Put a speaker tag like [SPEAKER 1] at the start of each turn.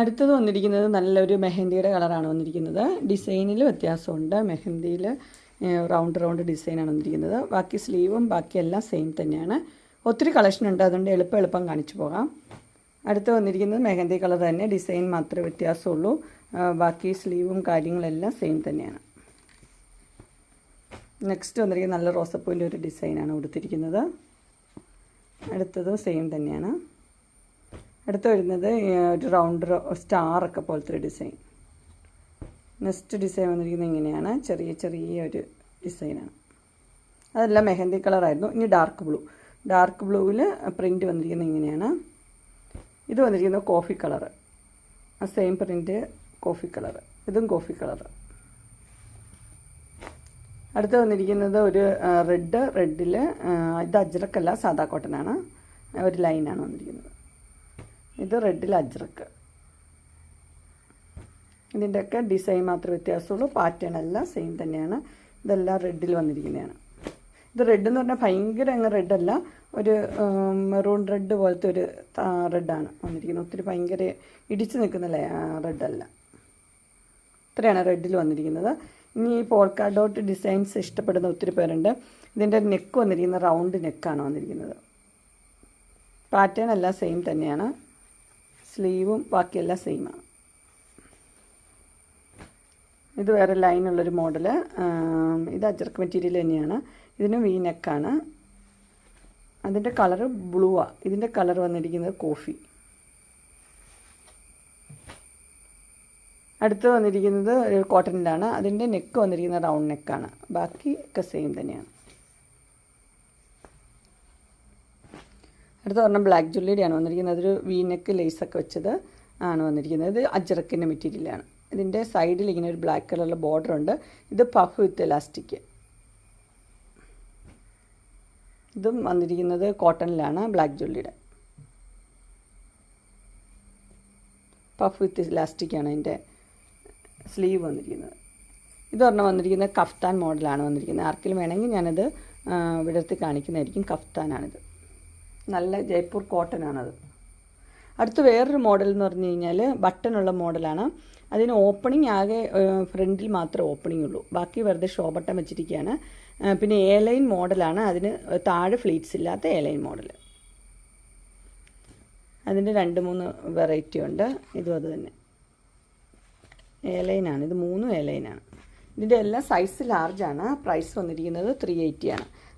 [SPEAKER 1] അടുത്തത് വന്നിരിക്കുന്നത് നല്ലൊരു മെഹന്തിയുടെ കളറാണ് വന്നിരിക്കുന്നത്. ഡിസൈനിൽ വ്യത്യാസമുണ്ട്. മെഹന്തിയിൽ റൗണ്ട് റൗണ്ട് ഡിസൈനാണ് വന്നിരിക്കുന്നത്. ബാക്കി സ്ലീവും ബാക്കിയെല്ലാം സെയിം തന്നെയാണ്. ഒത്തിരി കളക്ഷൻ ഉണ്ട്. അതുകൊണ്ട് എളുപ്പം എളുപ്പം കാണിച്ചു പോകാം. അടുത്ത് വന്നിരിക്കുന്നത് മെഹന്തി കളർ തന്നെ. ഡിസൈൻ മാത്രമേ വ്യത്യാസമുള്ളൂ. ബാക്കി സ്ലീവും കാര്യങ്ങളെല്ലാം സെയിം തന്നെയാണ്. നെക്സ്റ്റ് വന്നിരിക്കുന്നത് നല്ല റോസപ്പൂവിന്റെ ഒരു ഡിസൈനാണ് കൊടുത്തിരിക്കുന്നത്. അടുത്തതും സെയിം തന്നെയാണ്. അടുത്ത് വരുന്നത് ഒരു റൗണ്ട് സ്റ്റാറൊക്കെ പോലത്തെ ഒരു ഡിസൈൻ നെക്സ്റ്റ് ഡിസൈൻ വന്നിരിക്കുന്നത് ഇങ്ങനെയാണ്. ചെറിയ ചെറിയ ഒരു ഡിസൈനാണ് അതെല്ലാം മെഹന്തി കളറായിരുന്നു ഇനി ഡാർക്ക് ബ്ലൂ ഡാർക്ക് ബ്ലൂവിൽ പ്രിന്റ് വന്നിരിക്കുന്നത് ഇങ്ങനെയാണ്. ഇത് വന്നിരിക്കുന്നത് കോഫി കളറ് ആ സെയിം പ്രിന്റ് കോഫി കളറ് ഇതും കോഫി കളറ് അടുത്ത് വന്നിരിക്കുന്നത് ഒരു റെഡ് റെഡിൽ ഇത് അജ്രക്കല്ല സാദാ കോട്ടനാണ് ഒരു ലൈനാണ് വന്നിരിക്കുന്നത്. ഇത് റെഡിൽ അജ്രക്ക്. ഇതിന്റെയൊക്കെ ഡിസൈൻ മാത്രമേ വ്യത്യാസമുള്ളൂ. പാറ്റേൺ എല്ലാം സെയിം തന്നെയാണ്. ഇതെല്ലാം റെഡിൽ വന്നിരിക്കുന്നതാണ്. ഇത് റെഡ് എന്ന് പറഞ്ഞാൽ ഭയങ്കര അങ്ങ് റെഡല്ല ഒരു മെറൂൺ റെഡ് പോലത്തെ ഒരു റെഡാണ് വന്നിരിക്കുന്നത്. ഒത്തിരി ഭയങ്കര ഇടിച്ച് നിൽക്കുന്ന റെഡല്ല ഇത്രയാണ് റെഡിൽ വന്നിരിക്കുന്നത്. ഇനി ഈ പോൾക്കാ ഡോട്ട് ഡിസൈൻസ് ഇഷ്ടപ്പെടുന്ന ഒത്തിരി പേരുണ്ട്. ഇതിന്റെ നെക്ക് വന്നിരിക്കുന്നത് റൗണ്ട് നെക്കാണ് വന്നിരിക്കുന്നത്. പാറ്റേൺ എല്ലാം സെയിം തന്നെയാണ്. സ്ലീവും ബാക്കിയെല്ലാം സെയിമാണ് ഇത് വേറെ ലൈനുള്ളൊരു മോഡൽ ഇത് അജർക്ക് മെറ്റീരിയൽ തന്നെയാണ്. ഇതിന് വി നെക്കാണ് അതിന്റെ കളറ് ബ്ലൂവാണ് ഇതിന്റെ കളർ വന്നിരിക്കുന്നത് കോഫി. അടുത്ത് വന്നിരിക്കുന്നത് കോട്ടണിലാണ് അതിന്റെ നെക്ക് വന്നിരിക്കുന്നത് റൗണ്ട് നെക്കാണ് ബാക്കി ഒക്കെ സെയിം തന്നെയാണ്. അടുത്ത പറഞ്ഞാൽ ബ്ലാക്ക് ആണ് വന്നിരിക്കുന്നത്. അതൊരു വീനക്ക് നെക്ക് ലേസൊക്കെ വെച്ചത് ആണ് വന്നിരിക്കുന്നത്. ഇത് അജറക്കിന്റെ മെറ്റീരിയലാണ് ഇതിന്റെ സൈഡിൽ ഇങ്ങനെ ഒരു ബ്ലാക്ക് കളറിലെ ബോർഡർ ഉണ്ട്. ഇത് പഫ് വിത്ത് ഇലാസ്റ്റിക് ഇതും വന്നിരിക്കുന്നത് കോട്ടണിലാണ് ബ്ലാക്ക് ജ്വല്ലറിയുടെ പഫ് വിത്ത് ഇലാസ്റ്റിക്കാണ് അതിന്റെ സ്ലീവ് വന്നിരിക്കുന്നത്. ഇത് പറഞ്ഞാൽ വന്നിരിക്കുന്നത് കഫ്താൻ മോഡലാണ് വന്നിരിക്കുന്നത്. ആർക്കെങ്കിലും വേണമെങ്കിൽ ഞാനത് വിടർത്തി കാണിക്കുന്നതായിരിക്കും കഫ്താനാണിത് നല്ല ജയ്പൂർ കോട്ടൺ ആണത് അടുത്ത് വേറൊരു മോഡൽ എന്ന് പറഞ്ഞു കഴിഞ്ഞാൽ ബട്ടണുള്ള മോഡലാണ് അതിന് ഓപ്പണിംഗ് ആകെ ഫ്രണ്ടിൽ മാത്രമേ ഓപ്പണിംഗ് ഉള്ളൂ. ബാക്കി വെറുതെ ഷോ ബട്ടൺ വെച്ചിരിക്കുകയാണ് പിന്നെ എ ലൈൻ മോഡലാണ് അതിന് താഴെ ഫ്ലീറ്റ്സ് ഇല്ലാത്ത എ ലൈൻ മോഡൽ അതിന്റെ രണ്ട് മൂന്ന് വെറൈറ്റി ഉണ്ട്. ഇതും അത് തന്നെ. എ ലൈനാണ് ഇത് മൂന്നും എ ലൈനാണ് ഇതിന്റെ എല്ലാം സൈസ് ലാർജാണ് പ്രൈസ് വന്നിരിക്കുന്നത് ത്രീ എയ്റ്റി ആണ്.